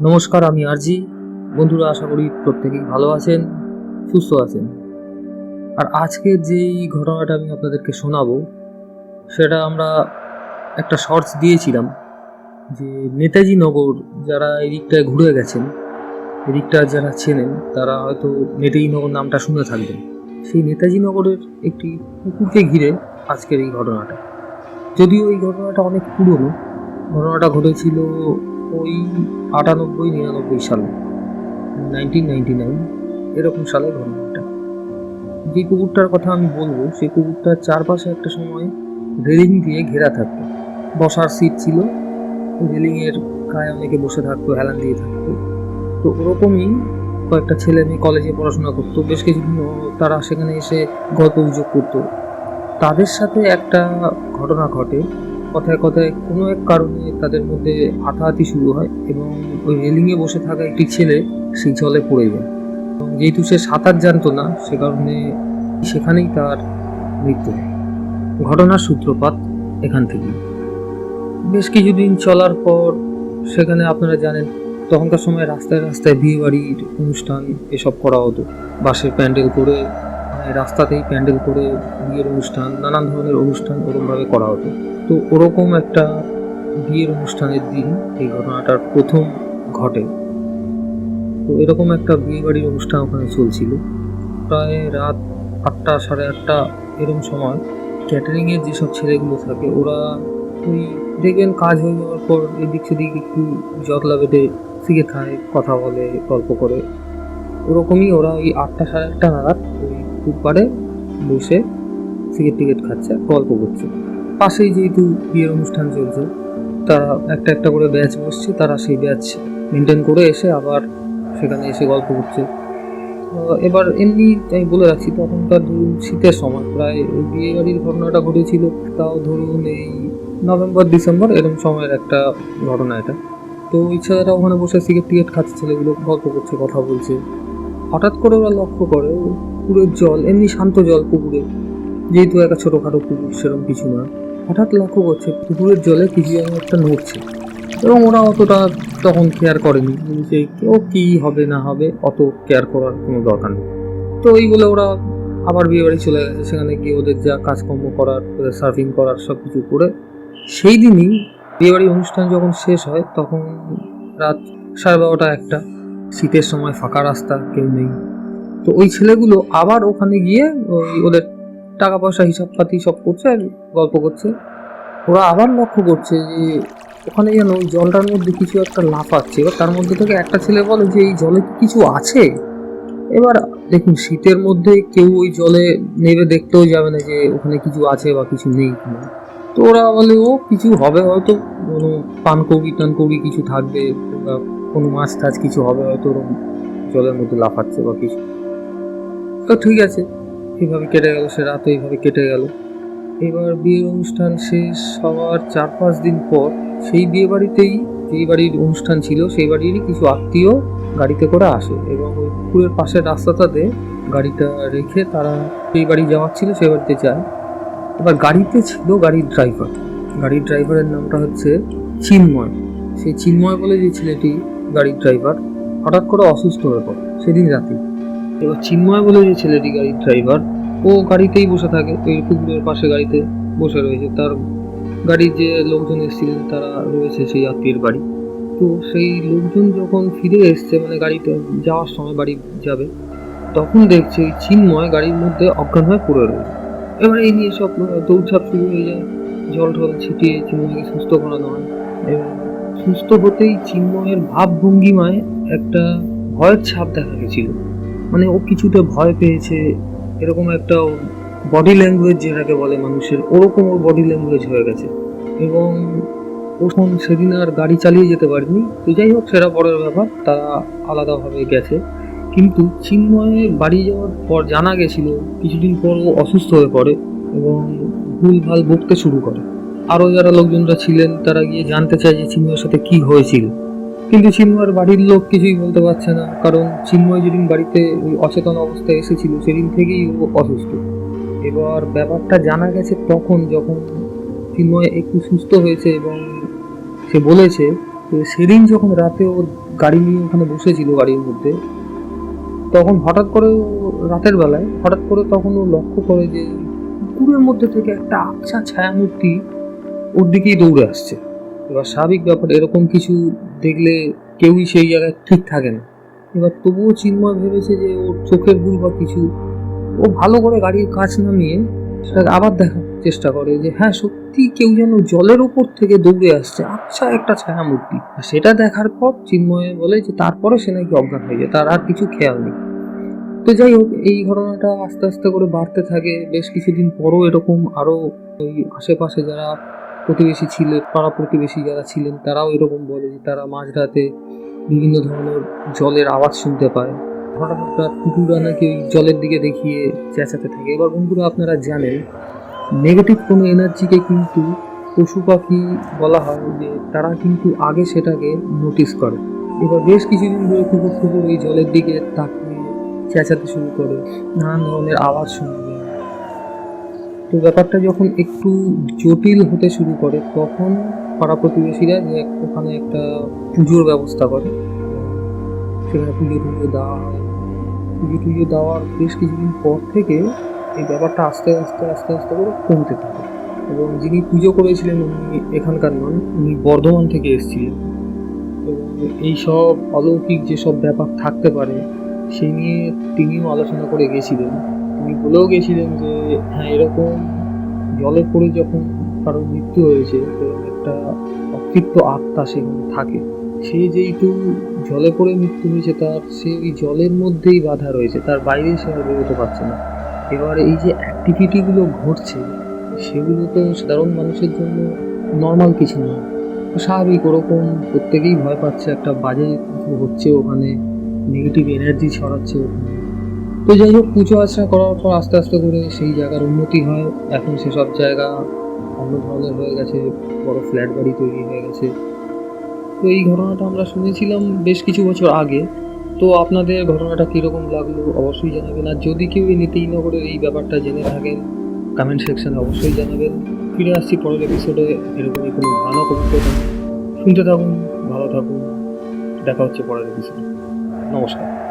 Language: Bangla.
নমস্কার, আমি আরজি। বন্ধুরা, আশা করি প্রত্যেকেই ভালো আছেন, সুস্থ আছেন। আর আজকের যেই ঘটনাটা আমি আপনাদেরকে শোনাবো, সেটা আমরা একটা শর্টস দিয়েছিলাম যে নেতাজি নগর যারা এই দিকটায় ঘুরে গেছেন, এদিকটা যারা চেনেন, তারা হয়তো নেতাজি নগর নামটা শুনে থাকবেন। সেই নেতাজি নগরের একটি পুকুরকে ঘিরে আজকের এই ঘটনাটা। যদিও এই ঘটনাটা অনেক পুরনো, ঘটনাটা ঘটেছিল ওই আটানব্বই, নিরানব্বই সালে নাইনটিন নাইনটি নাইন এরকম সালে ঘটনাটা। যে কুকুরটার কথা আমি বলব সেই কুকুরটার চারপাশে একটা সময় রেলিং দিয়ে ঘেরা থাকতো। বসার সিট ছিল, রেলিংয়ের গায়ে অনেকে বসে থাকতো, হেলান দিয়ে থাকতো। তো ওরকমই কয়েকটা ছেলে মেয়ে কলেজে পড়াশোনা করতো। বেশ কিছুদিন তারা সেখানে এসে গল্প অভিযোগ করতো। তাদের সাথে একটা ঘটনা ঘটে। কথায় কথায় কোনো এক কারণে তাদের মধ্যে হাতাহাতি শুরু হয় এবং ওই রেলিংয়ে বসে থাকা একটি ছেলে সেই জলে পড়ে যায়। এবং যেহেতু সে সাঁতার জানতো না, সে কারণে সেখানেই তার মৃত্যু হয়। ঘটনার সূত্রপাত এখান থেকে বেশ কিছুদিন চলার পর সেখানে আপনারা জানেন, তখনকার সময় রাস্তায় রাস্তায় বিয়ে বাড়ির অনুষ্ঠান এসব করা হতো। বাঁশের প্যান্ডেল করে রাস্তাতেই প্যান্ডেল করে বিয়ের অনুষ্ঠান, নানান ধরনের অনুষ্ঠান ওরকমভাবে করা হতো। তো ওরকম একটা বিয়ের অনুষ্ঠানের দিন এই ঘটনাটার প্রথম ঘটে। তো এরকম একটা বিয়ে বাড়ির অনুষ্ঠান ওখানে চলছিল। প্রায় রাত আটটা, সাড়ে আটটা এরকম সময় ক্যাটারিংয়ের যেসব ছেলেগুলো থাকে, ওরা ওই দেখবেন কাজ হয়ে যাওয়ার পর এদিক সেদিক একটু জটলা বেঁধে সিগে খায়, কথা বলে, গল্প করে। ওরকমই ওরা ওই আটটা, সাড়ে আটটা নাগাদ ওই ফুটপাড়ে বসে সিগারেট টিকিট খাচ্ছে, গল্প করছে। পাশেই যেহেতু বিয়ের অনুষ্ঠান চলছে, তারা একটা একটা করে ব্যাচ বসছে, তারা সেই ব্যাচ মেনটেন করে এসে আবার সেখানে এসে গল্প করছে। এবার এমনি আমি বলে রাখছি, তখনকার ধরুন শীতের সময়, প্রায় বিয়ে বাড়ির ঘটনাটা ঘটেছিল, তাও ধরুন এই নভেম্বর, ডিসেম্বর এরকম সময়ের একটা ঘটনা এটা। তো ওই ছেলেরা ওখানে বসে সিগারেট টিকিট খাচ্ছে, ছেলেগুলো গল্প করছে, কথা বলছে। হঠাৎ করে ওরা লক্ষ্য করে পুকুরের জল, এমনি শান্ত জল পুকুরে। যেহেতু একটা ছোটোখাটো পুকুর, সেরকম কিছু না। হঠাৎ লক্ষ্য করছে, পুকুরের জলে কিছু যেন একটা নড়ছে। এবং ওরা অতটা তখন কেয়ার করেনি। যে ও কী হবে, না হবে, অত কেয়ার করার কোনো দরকার নেই। তো এই বলে ওরা আবার বিয়ে বাড়ি চলে গেছে। সেখানে গিয়ে ওদের যা কাজকর্ম করার, ওদের করার সব কিছু করে, সেই দিনই বিয়ে বাড়ির অনুষ্ঠান যখন শেষ হয়, তখন রাত সাড়ে বারোটা একটা শীতের সময় ফাঁকা রাস্তা, কেউ নেই। তো ওই ছেলেগুলো আবার ওখানে গিয়ে ওই ওদের টাকা পয়সা হিসাবপাতি সব করছে আর গল্প করছে। ওরা আবার লক্ষ্য করছে যে ওখানে যেন ওই জলটার মধ্যে কিছু একটা লাফাচ্ছে। এবার তার মধ্যে থেকে একটা ছেলে বলে যে, এই জলে কিছু আছে? এবার দেখুন, শীতের মধ্যে কেউ ওই জলে নেমে দেখতেও যাবে না যে, ওখানে কিছু আছে বা কিছু নেই তো ওরা বলে, ও, কিছু হবে হয়তো। কোনো পানকৌড়ি টানকৌড়ি কিছু থাকবে কিংবা কোনো মাছ টাছ কিছু হবে, হয়তো ওরকম জলের মধ্যে লাফাচ্ছে বা কিছু। তো ঠিক আছে, এইভাবে কেটে গেল, সে রাত এইভাবে কেটে গেল। এবার বিয়ের অনুষ্ঠান শেষ হওয়ার চার পাঁচ দিন পর সেই বিয়ে বাড়িতেই যেই বাড়ির অনুষ্ঠান ছিল, সেই বাড়িরই কিছু আত্মীয় গাড়িতে করে আসে এবং ওই পুকুরের পাশের রাস্তাটাতে গাড়িটা রেখে তারা সেই বাড়ি যাওয়ার ছিল সেই বাড়িতে যায়। এবার গাড়িতে ছিল গাড়ির ড্রাইভার গাড়ির ড্রাইভারের নামটা হচ্ছে চিন্ময়। সেই চিন্ময় বলে যে ছেলেটি গাড়ির ড্রাইভার হঠাৎ করে অসুস্থ হয়ে পড়ে, সেদিন রাতে। এবার চিন্ময় বলে যে ছেলেটি গাড়ির ড্রাইভার ও গাড়িতেই বসে থাকে, ওই পুকুরের পাশে গাড়িতে বসে রয়েছে। তার গাড়ির যে লোকজন এসেছিলেন তারা রয়েছে সেই আত্মীয়ের বাড়ি। তো সেই লোকজন যখন ফিরে এসছে মানে গাড়িতে যাওয়ার সময় বাড়ি যাবে, তখন দেখছে এই চিন্ময় গাড়ির মধ্যে অজ্ঞান হয়ে পড়ে রয়েছে। এবার এই নিয়ে সব দৌড়ঝাঁপ শুরু হয়ে যায়, জল টল ছিটিয়ে চিন্ময়কে সুস্থ করানো হয়। এবং সুস্থ হতেই চিন্ময়ের ভাবভঙ্গিমায় একটা ভয়ের ছাপ দেখা গেছিল। মানে ও কিছুতে ভয় পেয়েছে, এরকম একটা বডি ল্যাঙ্গুয়েজ যেটাকে বলে মানুষের, ওরকম ওর বডি ল্যাঙ্গুয়েজ হয়ে গেছে। এবং ওখন সেদিন আর গাড়ি চালিয়ে যেতে পারিনি। তো যাই হোক, সেটা পরের ব্যাপার তারা আলাদাভাবে গেছে। কিন্তু চিন্ময়ে বাড়ি যাওয়ার পর জানা গেছিল, কিছুদিন পর ও অসুস্থ হয়ে পড়ে এবং ভুলভাল বকতে শুরু করে। আরও যারা লোকজনরা ছিলেন, তারা গিয়ে জানতে চায় যে চিন্ময়ের সাথে কি হয়েছিল। কিন্তু চিন্ময়ের বাড়ির লোক কিছুই বলতে পারছে না, কারণ চিন্ময় যেদিন বাড়িতে ওই অচেতন অবস্থায় এসেছিল, সেদিন থেকেই ও অসুস্থ। এবার ব্যাপারটা জানা গেছে তখন যখন চিন্ময় একটু সুস্থ হয়েছে এবং সে বলেছে যে সেদিন যখন রাতে ও গাড়ি নিয়ে ওখানে বসেছিল গাড়ির মধ্যে, তখন হঠাৎ করে রাতের বেলায়, হঠাৎ করে তখন ও লক্ষ্য করে যে পুকুরের মধ্যে থেকে একটা আবছা ছায়ামূর্তি ওর দিকেই দৌড়ে আসছে। এবার স্বাভাবিক ব্যাপার, এরকম কিছু দেখলে কেউই সেই জায়গায় ঠিক থাকে না। এবার তবুও চিন্ময় ভেবেছে যে ওর চোখের ভুল বা কিছু, ও ভালো করে গাড়ির কাছ নামিয়ে সেটাকে আবার দেখার চেষ্টা করে যে হ্যাঁ সত্যি কেউ যেন জলের ওপর থেকে দৌড়ে আসছে। আচ্ছা একটা ছায়ামূর্তি। আর সেটা দেখার পর চিন্ময় বলে যে, তারপরে সে নাকি অজ্ঞান হয়ে যায়, তার আর কিছু খেয়াল নেই। তো যাই হোক, এই ঘটনাটা আস্তে আস্তে করে বাড়তে থাকে। বেশ কিছুদিন পরও এরকম আরও ওই আশেপাশে যারা প্রতিবেশী ছিলেন পাড়া প্রতিবেশী যারা ছিলেন, তারাও এরকম বলে যে তারা মাঝরাতে বিভিন্ন ধরনের জলের আওয়াজ শুনতে পায়। হঠাৎ হঠাৎ কুকুররা নাকি ওই জলের দিকে দেখিয়ে চেঁচাতে থাকে। এবার বন্ধুরা, আপনারা জানেন নেগেটিভ কোনো এনার্জিকে কিন্তু পশু পাখি বলা হয় যে তারা কিন্তু আগে সেটাকে নোটিস করে। এবার বেশ কিছুদিন ধরে কুকুর কুকুর ওই জলের দিকে তাকিয়ে চেঁচাতে শুরু করে, নানান ধরনের আওয়াজ শোনা তো ব্যাপারটা যখন একটু জটিল হতে শুরু করে, তখন পাড়া প্রতিবেশীরা যে ওখানে একটা পুজোর ব্যবস্থা করে। সেখানে পুজো টুজো দেওয়া হয়। পুজো টুজো দেওয়ার বেশ কিছুদিন পর থেকে এই ব্যাপারটা আস্তে আস্তে আস্তে আস্তে করে কমতে থাকে। এবং যিনি পুজো করেছিলেন, উনি এখানকার নন উনি বর্ধমান থেকে এসেছিলেন। এবং এইসব অলৌকিক যেসব ব্যাপার থাকতে পারে, সেই নিয়ে তিনিও আলোচনা করে গেছিলেন। তিনি বলেও গেছিলেন যে হ্যাঁ এরকম জলে পড়ে যখন কারোর মৃত্যু হয়েছে, তো একটা অতৃপ্ত আত্মা সেখানে থাকে। সে যেহেতু জলে পড়ে মৃত্যু হয়েছে, তার সে ওই জলের মধ্যেই বাধা রয়েছে, তার বাইরে সে আর বেরোতে পারছে না। এবার এই যে অ্যাক্টিভিটিগুলো ঘটছে, সেগুলো তো সাধারণ মানুষের জন্য নর্মাল কিছু তো স্বাভাবিক, ওরকম প্রত্যেকেই ভয় পাচ্ছে, একটা বাজে হচ্ছে ওখানে নেগেটিভ এনার্জি ছড়াচ্ছে ওখানে। তো যাই হোক, পুজো আর্চনা করার পর আস্তে আস্তে করে সেই জায়গার উন্নতি হয়। এখন সেসব জায়গা অন্য ধরনের হয়ে গেছে, বড় ফ্ল্যাট বাড়ি তৈরি হয়ে গেছে। তো এই ঘটনাটা আমরা শুনেছিলাম বেশ কিছু বছর আগে। তো আপনাদের ঘটনাটা কীরকম লাগল অবশ্যই জানাবেন। আর যদি কেউ এই নীতিই নগরের এই ব্যাপারটা জেনে থাকেন কমেন্ট সেকশনে অবশ্যই জানাবেন। ফিরে আসছি পরের এপিসোডে এরকমই কোনো ভালো অভিজ্ঞতা শুনতে থাকুন, ভালো থাকুন। দেখা হচ্ছে পরের এপিসোডে নমস্কার।